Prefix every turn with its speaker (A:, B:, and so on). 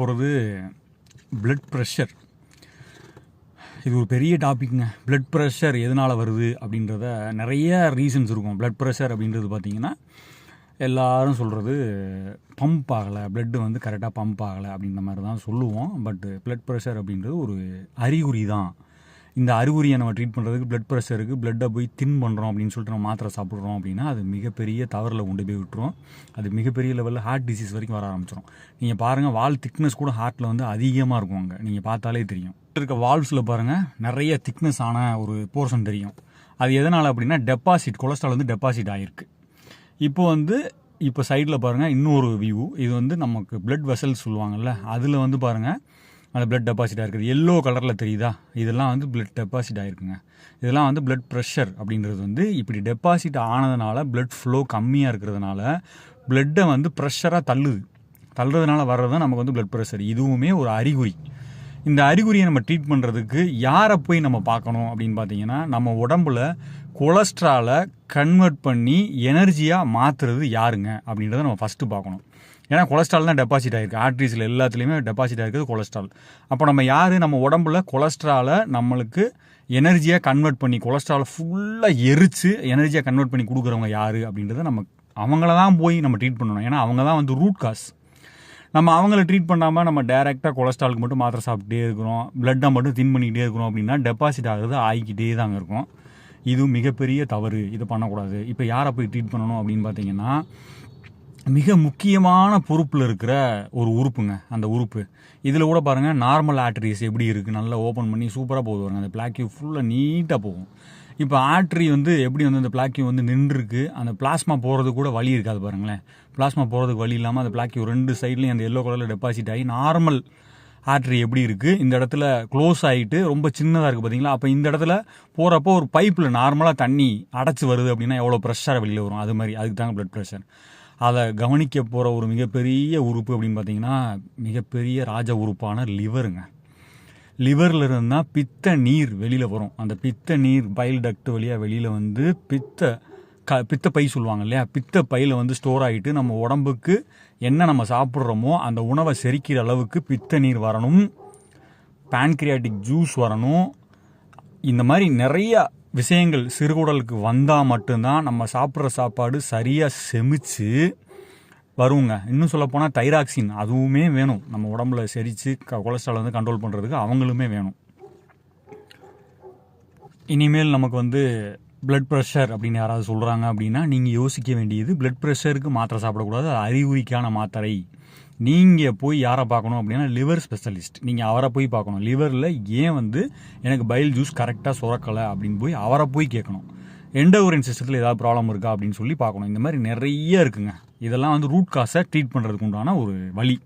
A: போகிறது blood pressure இது ஒரு பெரிய டாபிக்ங்க பிளட் ப்ரெஷர் எதனால் வருது அப்படின்றத நிறைய ரீசன்ஸ் இருக்கும். பிளட் ப்ரெஷர் அப்படின்றது பார்த்திங்கன்னா எல்லாரும் சொல்கிறது பம்ப் ஆகலை. பிளட்டு வந்து கரெக்டாக பம்ப் ஆகலை அப்படின்ற மாதிரி தான் சொல்லுவோம். பட் பிளட் ப்ரெஷர் அப்படின்றது ஒரு அறிகுறி தான். இந்த அறிகுறியை நம்ம ட்ரீட் பண்ணுறதுக்கு பிளட் ப்ரெஷருக்கு blood-அ போய் தின் பண்ணுறோம் அப்படின்னு சொல்லிட்டு நம்ம மாத்திரை சாப்பிட்றோம் அப்படின்னா அது மிகப்பெரிய தவறில் கொண்டு போய் விட்டுரும். அது மிகப்பெரிய லெவலில் ஹார்ட் டிசீஸ் வரைக்கும் வர ஆரம்பிச்சிடும் நீங்கள் பாருங்கள் வால் திக்னஸ் கூட ஹார்ட்டில் வந்து அதிகமாக இருக்கும் அங்கே. நீங்கள் பார்த்தாலே தெரியும். இருக்க வால்வ்ஸில் பாருங்கள் நிறைய திக்னஸ் ஆன ஒரு போர்ஷன் தெரியும். அது எதனால் அப்படின்னா டெபாசிட் கொலஸ்ட்ரால் வந்து டெபாசிட் ஆகிருக்கு இப்போ வந்து இப்போ சைடில் பாருங்கள் இன்னொரு வியூ இது வந்து நமக்கு ப்ளட் வெசல்ஸ் சொல்லுவாங்கல்ல அதில் வந்து பாருங்கள் அந்த பிளட் டெபாசிட் ஆகிருக்குது எல்லோ கலரில் தெரியுதா? இதெல்லாம் வந்து பிளட் டெபாசிட் ஆகிருக்குங்க இதெல்லாம் வந்து பிளட் ப்ரெஷர் அப்படின்றது வந்து இப்படி டெபாசிட் ஆனதுனால பிளட் ஃப்ளோ கம்மியாக இருக்கிறதுனால பிளட்டை வந்து ப்ரெஷராக தள்ளுது. தள்ளுறதுனால வர்றது தான் நமக்கு வந்து பிளட் ப்ரெஷர் இதுவுமே ஒரு அறிகுறி. இந்த அறிகுறியை நம்ம ட்ரீட் பண்ணுறதுக்கு யாரை போய் நம்ம பார்க்கணும் அப்படின்னு பார்த்தீங்கன்னா நம்ம உடம்புல கொலஸ்ட்ராலை கன்வெர்ட் பண்ணி எனர்ஜியாக மாற்றுறது யாருங்க அப்படின்றத நம்ம ஃபஸ்ட்டு பார்க்கணும். ஏன்னா கொலஸ்ட்ரால் தான் டெபாசிட் ஆகிருக்கு ஆர்ட்ரிஸில் எல்லாத்துலேயுமே டெபாசிட் ஆகிருக்குது கொலஸ்ட்ரால் அப்போ நம்ம யார்? நம்ம உடம்புல கொலஸ்ட்ராலை நம்மளுக்கு எனர்ஜியாக கன்வெர்ட் பண்ணி கொலஸ்ட்ராலை ஃபுல்லாக எரித்து எனர்ஜியாக கன்வெர்ட் பண்ணி கொடுக்குறவங்க யார் அப்படின்றத நம்ம அவங்கள தான் போய் நம்ம ட்ரீட் பண்ணணும். ஏன்னா அவங்க தான் வந்து ரூட் காஸ் நம்ம அவங்கள ட்ரீட் பண்ணாமல் நம்ம டேரெக்டாக கொலஸ்ட்ராலுக்கு மட்டும் மாத்திரை சாப்பிட்டே இருக்கிறோம். பிளட்டை மட்டும் தின் பண்ணிக்கிட்டே இருக்கிறோம் அப்படின்னா டெபாசிட் ஆகிறது ஆகிக்கிட்டே தாங்க இருக்கும். இது மிகப்பெரிய தவறு. இது பண்ணக்கூடாது. இப்போ யாரை போய் ட்ரீட் பண்ணணும் அப்படின்னு பார்த்தீங்கன்னா மிக முக்கியமான பொறுப்பில் இருக்கிற ஒரு உறுப்புங்க அந்த உறுப்பு. இதில் கூட பாருங்கள் நார்மல் ஆர்டரிஸ் எப்படி இருக்குது நல்லா ஓப்பன் பண்ணி சூப்பராக போகுது பாருங்க. அந்த பிளாக்யூ ஃபுல்லாக நீட்டாக போகும். இப்போ ஆட்ரி வந்து எப்படி வந்து அந்த பிளாக்யூ வந்து நின்றுருக்கு அந்த பிளாஸ்மா போகிறது கூட வழி இருக்காது பாருங்களேன். பிளாஸ்மா போகிறதுக்கு வழி இல்லாமல் அந்த பிளாக்யூ ரெண்டு சைட்லேயும் அந்த எல்லோ கலரில் டெபாசிட் ஆகி நார்மல் ஆட்ரி எப்படி இருக்குது இந்த இடத்துல க்ளோஸ் ஆகிட்டு ரொம்ப சின்னதாக இருக்குது பார்த்தீங்களா அப்போ இந்த இடத்துல போகிறப்போ ஒரு பைப்பில் நார்மலாக தண்ணி அடைச்சி வருது அப்படின்னா எவ்வளோ ப்ரெஷராக வெளியில் வரும்? அது மாதிரி அதுக்கு தாங்க ப்ளட் ப்ரெஷர் அதை கவனிக்க போகிற ஒரு மிகப்பெரிய உறுப்பு அப்படின்னு பார்த்தீங்கன்னா மிகப்பெரிய ராஜ உறுப்பான லிவருங்க. லிவரில் இருந்தால் பித்த நீர் வெளியில் வரும். அந்த பித்த நீர் பயில் டக்ட் வழியாக வெளியில் வந்து பித்த க பித்த பை சொல்லுவாங்க இல்லையா? பித்த பையில் வந்து ஸ்டோர் ஆகிட்டு நம்ம உடம்புக்கு என்ன நம்ம சாப்பிட்றோமோ அந்த உணவை செரிக்கிற அளவுக்கு பித்த நீர் வரணும். பேன்க்ரியாட்டிக் ஜூஸ் வரணும். இந்த மாதிரி நிறையா விஷயங்கள் சிறுகுடலுக்கு வந்தால் மட்டும்தான் நம்ம சாப்பிட்ற சாப்பாடு சரியாக செமிச்சு வருங்க. இன்னும் சொல்லப்போனால் தைராக்சின் அதுவுமே வேணும். நம்ம உடம்புல செரித்து க கொலஸ்ட்ரால் வந்து கண்ட்ரோல் பண்ணுறதுக்கு அவங்களுமே வேணும். இனிமேல் நமக்கு வந்து பிளட் ப்ரெஷர் அப்படின்னு யாராவது சொல்கிறாங்க அப்படின்னா நீங்கள் யோசிக்க வேண்டியது பிளட் ப்ரெஷருக்கு மாத்திரை சாப்பிடக்கூடாது அது அறிகுறிக்கான மாத்திரை. நீங்கள் போய் யாரை பார்க்கணும் அப்படின்னா லிவர் ஸ்பெஷலிஸ்ட் நீங்கள் அவரை போய் பார்க்கணும். லிவரில் ஏன் வந்து எனக்கு பைல் ஜூஸ் கரெக்டாக சுரக்கலை அப்படின்னு போய் அவரை போய் கேட்கணும். எண்டோரின் சிஸ்டத்தில் ஏதாவது ப்ராப்ளம் இருக்கா அப்படின்னு சொல்லி பார்க்கணும். இந்த மாதிரி நிறைய இருக்குங்க. இதெல்லாம் வந்து ரூட் காஸை ட்ரீட் பண்ணுறதுக்கு உண்டான ஒரு வழி.